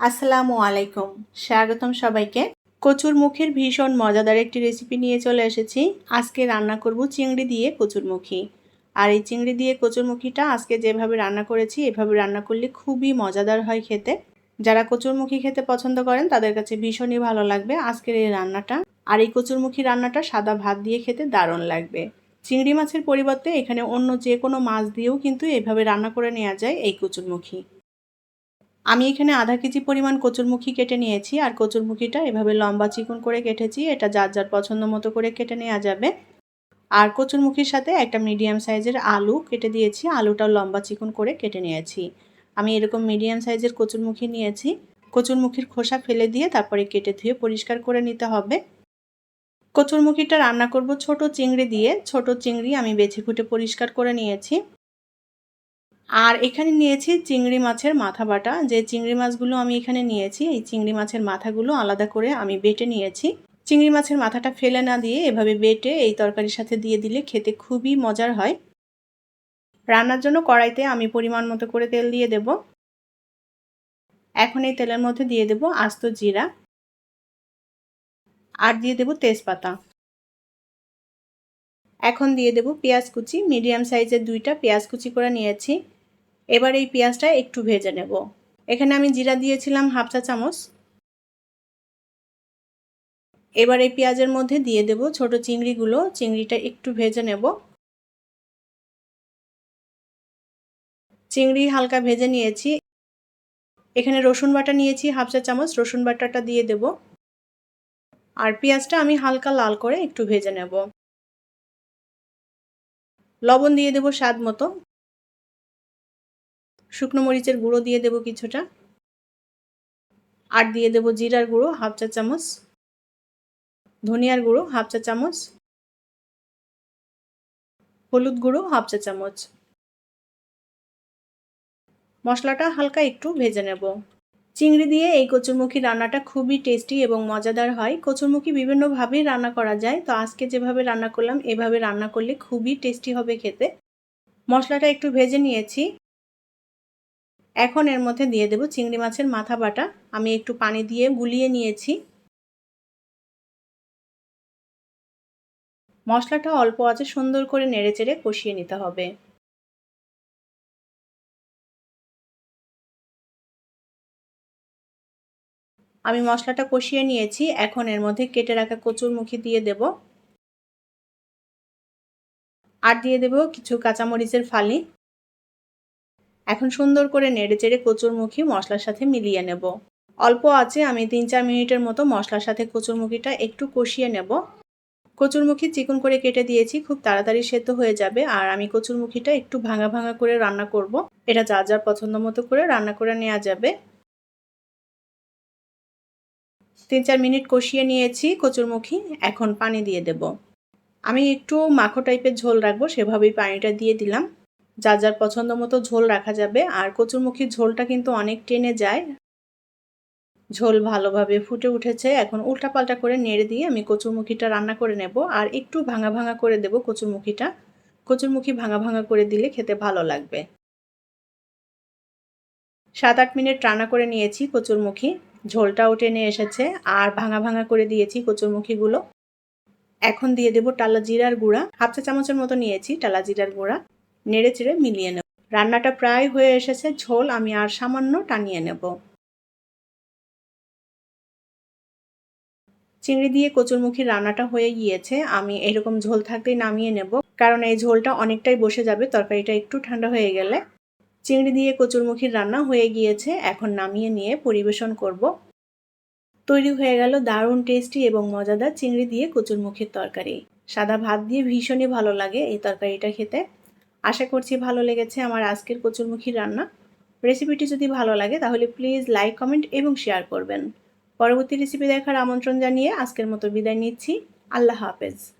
আসসালামু আলাইকুম। স্বাগতম সবাইকে। কচুর মুখের ভীষণ মজাদার একটি রেসিপি নিয়ে চলে এসেছি। আজকে রান্না করব চিংড়ি দিয়ে কচুরমুখী আর এই চিংড়ি দিয়ে কচুরমুখীটা আজকে যেভাবে রান্না করেছি, এভাবে রান্না করলে খুবই মজাদার হয় খেতে। যারা কচুরমুখী খেতে পছন্দ করেন, তাদের কাছে ভীষণই ভালো লাগবে আজকের এই রান্নাটা। আর এই কচুরমুখী রান্নাটা সাদা ভাত দিয়ে খেতে দারুণ লাগবে। চিংড়ি মাছের পরিবর্তে এখানে অন্য যে কোনো মাছ দিয়েও কিন্তু এভাবে রান্না করে নেওয়া যায় এই কচুরমুখী আমি এখানে আধা কেজি পরিমাণ কচুরমুখী কেটে নিয়েছি, আর কচুরমুখীটা এভাবে লম্বা চিকন করে কেটেছি, এটা যার যার পছন্দ মতো করে কেটে নেওয়া যাবে। আর কচুরমুখীর সাথে একটা মিডিয়াম সাইজের আলু কেটে দিয়েছি, আলুটাও লম্বা চিকন করে কেটে নিয়েছি। আমি এরকম মিডিয়াম সাইজের কচুরমুখী নিয়েছি, কচুরমুখীর খোসা ফেলে দিয়ে তারপরে কেটে ধুয়ে পরিষ্কার করে নিতে হবে। কচুরমুখীটা রান্না করব ছোট চিংড়ি দিয়ে, ছোট চিংড়ি আমি বেছে ফুটে পরিষ্কার করে নিয়েছি। আর এখানে নিয়েছি চিংড়ি মাছের মাথা বাটা। যে চিংড়ি মাছগুলো আমি এখানে নিয়েছি, এই চিংড়ি মাছের মাথাগুলো আলাদা করে আমি বেটে নিয়েছি। চিংড়ি মাছের মাথাটা ফেলে না দিয়ে এভাবে বেটে এই তরকারির সাথে দিয়ে দিলে খেতে খুবই মজার হয়। রান্নার জন্য কড়াইতে আমি পরিমাণ মতো করে তেল দিয়ে দেব। এখন এই তেলের মধ্যে দিয়ে দেব আস্ত জিরা আর দিয়ে দেব তেজপাতা। এখন দিয়ে দেব পেঁয়াজ কুচি। মিডিয়াম সাইজের দুইটা পেঁয়াজ কুচি করে নিয়েছি। এবার এই পেঁয়াজটা একটু ভেজে নেব। এখানে আমি জিরা দিয়েছিলাম হাফ চা চামচ। এবার এই পেঁয়াজের মধ্যে দিয়ে দেব ছোট চিংড়িগুলো, চিংড়িটা একটু ভেজে নেব। চিংড়ি হালকা ভেজে নিয়েছি। এখানে রসুন বাটা নিয়েছি হাফ চা চামচ, রসুন বাটাটা দিয়ে দেব। আর পেঁয়াজটা আমি হালকা লাল করে একটু ভেজে নেব। লবণ দিয়ে দেব স্বাদ মতো। শুকনো মরিচের গুঁড়ো দিয়ে দেব কিছুটা। আর দিয়ে দেব জিরার গুঁড়ো, হাফ চা চামচ। ধনিয়ার গুঁড়ো, হাফ চা চামচ। হলুদ গুঁড়ো, হাফ চা চামচ। মশলাটা হালকা একটু ভেজে নেব। চিংড়ি দিয়ে এই কচুরমুখী রান্নাটা খুবই টেস্টি এবং মজাদার হয়। কচুরমুখী বিভিন্নভাবেই রান্না করা যায়। তো আজকে যেভাবে রান্না করলাম, এভাবে রান্না করলে খুবই টেস্টি হবে খেতে। মশলাটা একটু ভেজে নিয়েছি। এখন এর মধ্যে দিয়ে দেব চিংড়ি মাছের মাথা বাটা। আমি একটু পানি দিয়ে গুলিয়ে নিয়েছি। মশলাটা অল্প আছে, সুন্দর করে নেড়ে চেড়ে কষিয়ে নিতে হবে। আমি মশলাটা কষিয়ে নিয়েছি, এখন এর মধ্যে কেটে রাখা কচুর মুখি দিয়ে দেব। আর দিয়ে দেব কিছু কাঁচামরিচের ফালি। এখন সুন্দর করে নেড়ে চেড়ে কচুরমুখী মশলার সাথে মিলিয়ে নেব। অল্প আছে আমি তিন চার মিনিটের মতো মশলার সাথে কচুরমুখীটা একটু কষিয়ে নেব। কচুরমুখী চিকন করে কেটে দিয়েছি, খুব তাড়াতাড়ি সেদ্ধ হয়ে যাবে আর আমি কচুরমুখীটা একটু ভাঙা ভাঙা করে রান্না করব। এটা যা যার পছন্দ মতো করে রান্না করে নেওয়া যাবে। তিন চার মিনিট কষিয়ে নিয়েছি কচুরমুখী, এখন পানি দিয়ে দেব। আমি একটু মাখো টাইপের ঝোল রাখব, সেভাবেই পানিটা দিয়ে দিলাম। যার যার পছন্দ মতো ঝোল রাখা যাবে। আর কচুরমুখির ঝোলটা কিন্তু অনেক টেনে যায়। ঝোল ভালোভাবে ফুটে উঠেছে। এখন উল্টাপাল্টা করে নেড়ে দিয়ে আমি কচুরমুখিটা রান্না করে নেব। আর একটু ভাঙা ভাঙা করে দেব কচুরমুখিটা। কচুরমুখি ভাঙা ভাঙা করে দিলে খেতে ভালো লাগবে। সাত আট মিনিট রান্না করে নিয়েছি কচুরমুখি। ঝোলটাও টেনে এসেছে। আর ভাঙা ভাঙা করে দিয়েছি কচুরমুখিগুলো। এখন দিয়ে দেব টালা জিরার গুঁড়া। হাফ চা চামচের মতো নিয়েছি টালা জিরার গুঁড়া। নেড়ে চেড়ে মিলিয়ে নেব। রান্নাটা প্রায় হয়ে এসেছে, ঝোল আমি আর সামান্য টানিয়ে নেব। চিংড়ি দিয়ে কচুরমুখী রান্নাটা হয়ে গিয়েছে, আমি এরকম ঝোল থাকতেই নামিয়ে নেব, কারণ এই ঝোলটা অনেকটাই বসে যাবে, তরকারিটা একটু ঠান্ডা হয়ে গেলে। চিংড়ি দিয়ে কচুরমুখীর রান্না হয়ে গিয়েছে, এখন নামিয়ে নিয়ে পরিবেশন করব। তৈরি হয়ে গেল দারুণ টেস্টি এবং মজাদার চিংড়ি দিয়ে কচুরমুখীর তরকারি। সাদা ভাত দিয়ে ভীষণই ভালো লাগে এই তরকারিটা খেতে। আশা করছি ভালো লেগেছে আমার আজকের কচুরমুখী রান্না। রেসিপিটি যদি ভালো লাগে, তাহলে প্লিজ লাইক কমেন্ট এবং শেয়ার করবেন। পরবর্তী রেসিপি দেখার আমন্ত্রণ জানিয়ে আজকের মতো বিদায় নিচ্ছি। আল্লাহ হাফেজ।